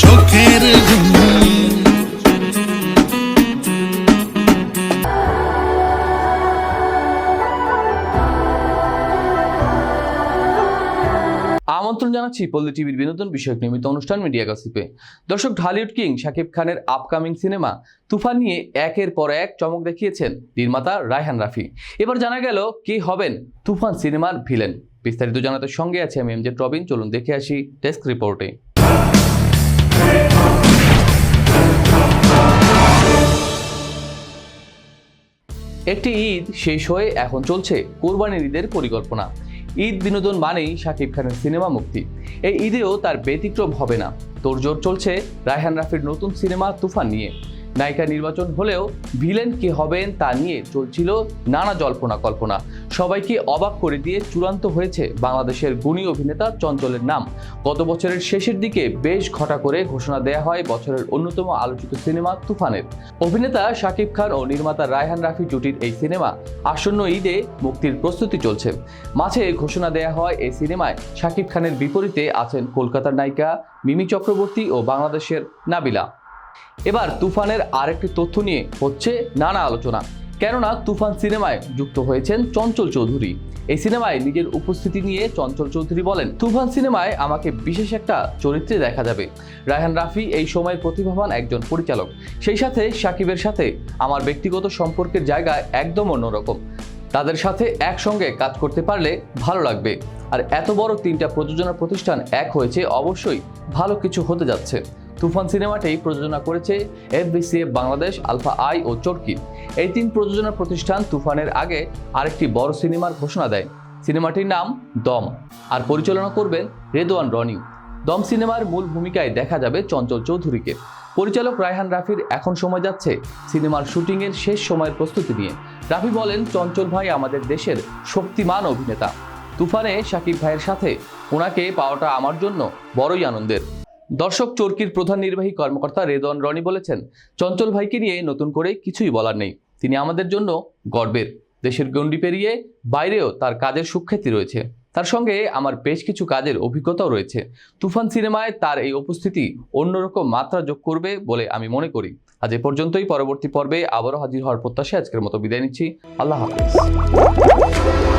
চোখের আমন্ত্রণ জানাচ্ছি পল্লী টিভির বিনোদন বিষয়ক নিয়মিত অনুষ্ঠান মিডিয়া গসিপে দর্শক ঢালিউড কিং শাকিব খানের আপকামিং সিনেমা তুফান নিয়ে একের পর এক চমক দেখিয়েছেন নির্মাতা রায়হান রাফি। এবার জানা গেল কে হবেন তুফান সিনেমার ভিলেন। বিস্তারিত জানাতে সঙ্গে আছে আমি এমজে রবিন চলুন দেখে আসি ডেস্ক রিপোর্টে একটি ঈদ শেষ হয়ে এখন চলছে কোরবানির ঈদের পরিকল্পনা। ঈদ বিনোদন মানেই শাকিব খানের সিনেমা মুক্তি। এই ঈদেও তার ব্যতিক্রম হবে না। তোড়জোড় চলছে রায়হান রাফির নতুন সিনেমা তুফান নিয়ে। নায়িকা নির্বাচন হলেও ভিলেন কে হবেন তা নিয়ে চলছিল নানা জল্পনা কল্পনা। সবাইকে অবাক করে দিয়ে চূড়ান্ত হয়েছে বাংলাদেশের গুণী অভিনেতা চঞ্চলের নাম। গত বছরের শেষের দিকে বেশ ঘটা করে ঘোষণা দেয়া হয় বছরের অন্যতম আলোচিত সিনেমা তুফানের। অভিনেতা শাকিব খান ও নির্মাতা রায়হান রাফি জুটির এই সিনেমা আসন্ন ঈদে মুক্তির প্রস্তুতি চলছে। মাঝে ঘোষণা দেয়া হয় এই সিনেমায় শাকিব খানের বিপরীতে আছেন কলকাতার নায়িকা মিমি চক্রবর্তী ও বাংলাদেশের নাবিলা। এবার তুফানের আরেকটি তথ্য নিয়ে হচ্ছে নানা আলোচনা। কেননা তুফান সিনেমায় যুক্ত হয়েছেন চঞ্চল চৌধুরী। এই সিনেমায় নিজের উপস্থিতি নিয়ে চঞ্চল চৌধুরী বলেন, তুফান সিনেমায় আমাকে বিশেষ একটা চরিত্রে দেখা যাবে। রায়হান রাফি এই সময়ের প্রতিভাবান একজন পরিচালক। সেই সাথে সাকিবের সাথে আমার ব্যক্তিগত সম্পর্কের জায়গা একদম অন্যরকম। তাদের সাথে একসঙ্গে কাজ করতে পারলে ভালো লাগবে। আর এত বড় তিনটা প্রযোজনা প্রতিষ্ঠান এক হয়েছে, অবশ্যই ভালো কিছু হতে যাচ্ছে। তুফান সিনেমাটি প্রযোজনা করেছে এফবিসিএফ বাংলাদেশ, আলফা আই ও চরকি। এই তিন প্রযোজনা প্রতিষ্ঠান তুফানের আগে আরেকটি বড় সিনেমার ঘোষণা দেয়। সিনেমাটির নাম দম আর পরিচালনা করবেন রেদওয়ান রনি। দম সিনেমার মূল ভূমিকায় দেখা যাবে চঞ্চল চৌধুরীকে। পরিচালক রায়হান রাফির এখন সময় যাচ্ছে সিনেমার শুটিংয়ের শেষ সময়ের প্রস্তুতি নিয়ে। রাফি বলেন, চঞ্চল ভাই আমাদের দেশের শক্তিমান অভিনেতা। তুফানে শাকিব ভাইয়ের সাথে ওনাকে পাওয়াটা আমার জন্য বড়ই আনন্দের। দর্শক চরকির প্রধান নির্বাহী কর্মকর্তা রেদন রনি বলেছেন, চঞ্চল ভাইকে নিয়ে নতুন করে কিছুই বলার নেই। তিনি আমাদের জন্য গর্বের। দেশের গণ্ডি পেরিয়ে বাইরেও তার কাজের সুখ্যাতি রয়েছে। তার সঙ্গে আমার বেশ কিছু কাজের অভিজ্ঞতাও রয়েছে। তুফান সিনেমায় তার এই উপস্থিতি অন্যরকম মাত্রা যোগ করবে বলে আমি মনে করি। আজ এ পর্যন্তই। পরবর্তী পর্বে আবারও হাজির হওয়ার প্রত্যাশায় আজকের মতো বিদায় নিচ্ছি। আল্লাহ হাফিজ।